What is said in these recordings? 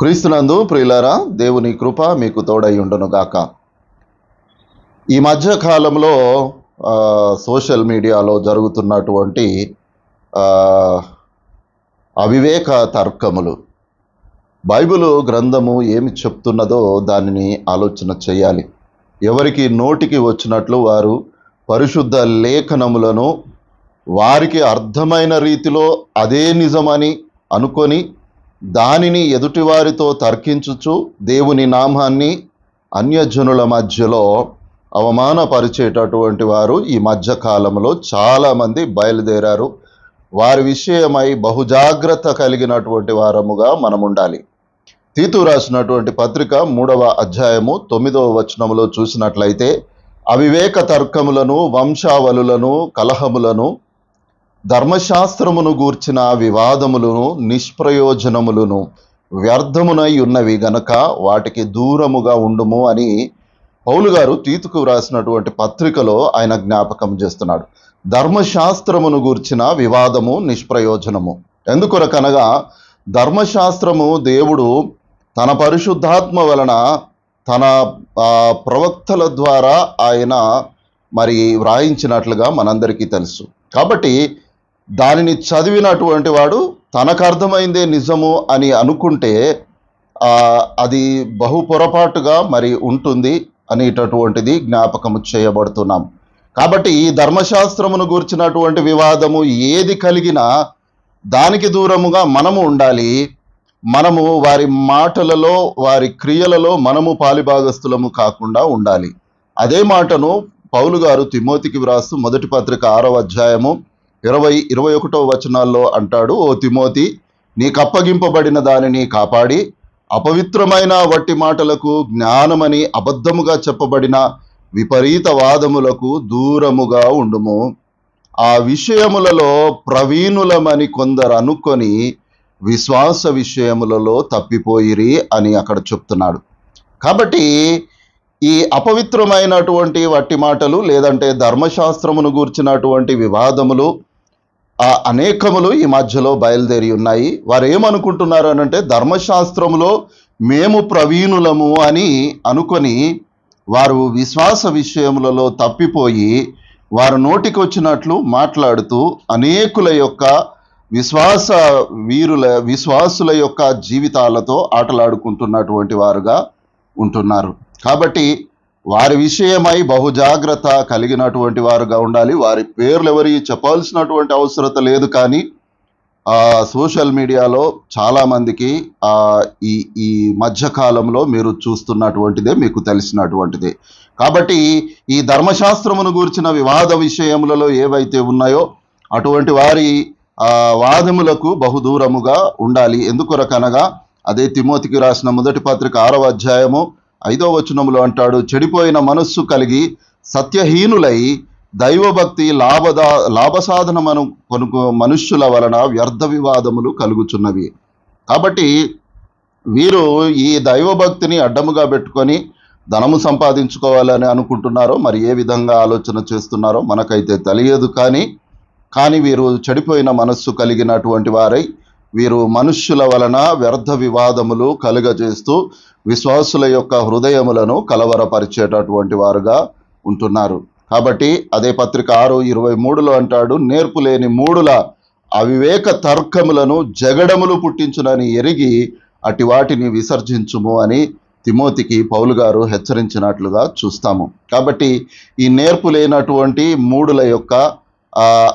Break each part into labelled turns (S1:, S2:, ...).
S1: క్రీస్తునందు ప్రియులారా దేవుని కృప మీకు తోడై గాక. ఈ మధ్యకాలంలో సోషల్ మీడియాలో జరుగుతున్నటువంటి అవివేక తర్కములు. బైబిల్ గ్రంథము ఏమి చెప్తున్నదో దానిని ఆలోచన చేయాలి. ఎవరికి నోటికి వచ్చినట్లు వారు పరిశుద్ధ లేఖనములను వారికి అర్థమైన రీతిలో అదే నిజమని అనుకొని దానిని ఎదుటివారితో తర్కించుచు దేవుని నామాన్ని అన్యజనుల మధ్యలో అవమానపరిచేటటువంటి వారు ఈ మధ్యకాలంలో చాలామంది బయలుదేరారు. వారి విషయమై బహుజాగ్రత్త కలిగినటువంటి వారముగా మనం ఉండాలి తీతు రాసినటువంటి పత్రిక మూడవ అధ్యాయము తొమ్మిదవ వచనములో చూసినట్లయితే అవివేక తర్కములను వంశావలులను కలహములను ధర్మశాస్త్రమును గూర్చిన వివాదములను నిష్ప్రయోజనములను వ్యర్థమునై ఉన్నవి గనక వాటికి దూరముగా ఉండుము అని పౌలు గారు తీతుకు వ్రాసినటువంటి పత్రికలో ఆయన జ్ఞాపకం చేస్తున్నాడు. ధర్మశాస్త్రమును గూర్చిన వివాదము నిష్ప్రయోజనము. ఎందుకొరకనగా ధర్మశాస్త్రము దేవుడు తన పరిశుద్ధాత్మ వలన తన ప్రవక్తల ద్వారా ఆయన మరి వ్రాయించినట్లుగా మనందరికీ తెలుసు. కాబట్టి దానిని చదివినటువంటి వాడు తనకు అర్థమైందే నిజము అని అనుకుంటే అది బహు పొరపాటుగా మరి ఉంటుంది అనేటటువంటిది జ్ఞాపకము చేయబడుతున్నాం. కాబట్టి ఈ ధర్మశాస్త్రమును గూర్చినటువంటి వివాదము ఏది కలిగినా దానికి దూరముగా మనము ఉండాలి. మనము వారి మాటలలో వారి క్రియలలో మనము పాలిభాగస్థులము కాకుండా ఉండాలి. అదే మాటను పౌలు గారు తిమోతికి వ్రాస్తూ మొదటి పత్రిక ఆరవ అధ్యాయము ఇరవై ఇరవై ఒకటో వచనాల్లో అంటాడు ఓ తిమోతి నీకు అప్పగింపబడిన దానిని కాపాడి అపవిత్రమైన వట్టి మాటలకు జ్ఞానమని అబద్ధముగా చెప్పబడిన విపరీత వాదములకు దూరముగా ఉండుము. ఆ విషయములలో ప్రవీణులమని కొందరు అనుకొని విశ్వాస విషయములలో తప్పిపోయిరి అని అక్కడ చెప్తున్నాడు. కాబట్టి ఈ అపవిత్రమైనటువంటి వట్టి మాటలు లేదంటే ధర్మశాస్త్రమును గూర్చినటువంటి వివాదములు ఆ అనేకములు ఈ మధ్యలో బయలుదేరి ఉన్నాయి. వారు ఏమనుకుంటున్నారు అని అంటే ధర్మశాస్త్రములో మేము ప్రవీణులము అని అనుకొని వారు విశ్వాస విషయములలో తప్పిపోయి వారు నోటికి వచ్చినట్లు మాట్లాడుతూ అనేకుల యొక్క విశ్వాస వీరుల విశ్వాసుల యొక్క జీవితాలతో ఆటలాడుకుంటున్నటువంటి వారుగా ఉంటున్నారు. కాబట్టి వారి విషయమై బహుజాగ్రత్త కలిగినటువంటి వారుగా ఉండాలి. వారి పేర్లు ఎవరి చెప్పాల్సినటువంటి అవసరత లేదు కానీ సోషల్ మీడియాలో చాలామందికి ఈ ఈ మధ్యకాలంలో మీరు చూస్తున్నటువంటిదే మీకు తెలిసినటువంటిదే. కాబట్టి ఈ ధర్మశాస్త్రమును గూర్చిన వివాద విషయములలో ఏవైతే ఉన్నాయో అటువంటి వారి వాదములకు బహుదూరముగా ఉండాలి. ఎందుకొరకనగా అదే తిమోతికి రాసిన మొదటి పత్రిక ఆరవ అధ్యాయము ఐదో వచనములు అంటాడు చెడిపోయిన మనస్సు కలిగి సత్యహీనులై దైవభక్తి లాభదా లాభసాధనమను కొనుకు మనుష్యుల వలన వ్యర్థ వివాదములు కలుగుచున్నవి. కాబట్టి వీరు ఈ దైవభక్తిని అడ్డముగా పెట్టుకొని ధనము సంపాదించుకోవాలని అనుకుంటున్నారో మరి ఏ విధంగా ఆలోచన చేస్తున్నారో మనకైతే తెలియదు కానీ కానీ వీరు చెడిపోయిన మనస్సు కలిగినటువంటి వారై వీరు మనుష్యుల వలన వ్యర్థ వివాదములు కలుగజేస్తూ విశ్వాసుల యొక్క హృదయములను కలవరపరిచేటటువంటి వారుగా ఉంటున్నారు. కాబట్టి అదే పత్రిక ఆరు ఇరవై మూడులో అంటాడు నేర్పు లేని మూడుల అవివేక తర్కములను జగడములు పుట్టించునని ఎరిగి అటి వాటిని విసర్జించుము అని తిమోతికి పౌలు గారు హెచ్చరించినట్లుగా చూస్తాము. కాబట్టి ఈ నేర్పు లేనటువంటి మూడుల యొక్క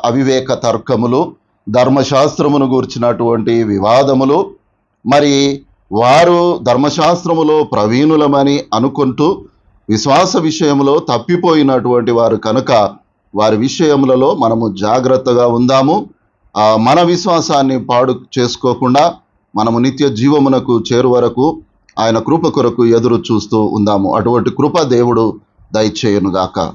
S1: అవివేక తర్కములు ధర్మశాస్త్రమును గూర్చినటువంటి వివాదములు మరి వారు ధర్మశాస్త్రములో ప్రవీణులమని అనుకుంటూ విశ్వాస విషయంలో తప్పిపోయినటువంటి వారు కనుక వారి విషయములలో మనము జాగ్రత్తగా ఉందాము. మన విశ్వాసాన్ని పాడు చేసుకోకుండా మనము నిత్య జీవమునకు చేరు వరకు ఆయన కృప కొరకు ఎదురు చూస్తూ ఉందాము. అటువంటి కృప దేవుడు దయచేయునుగాక.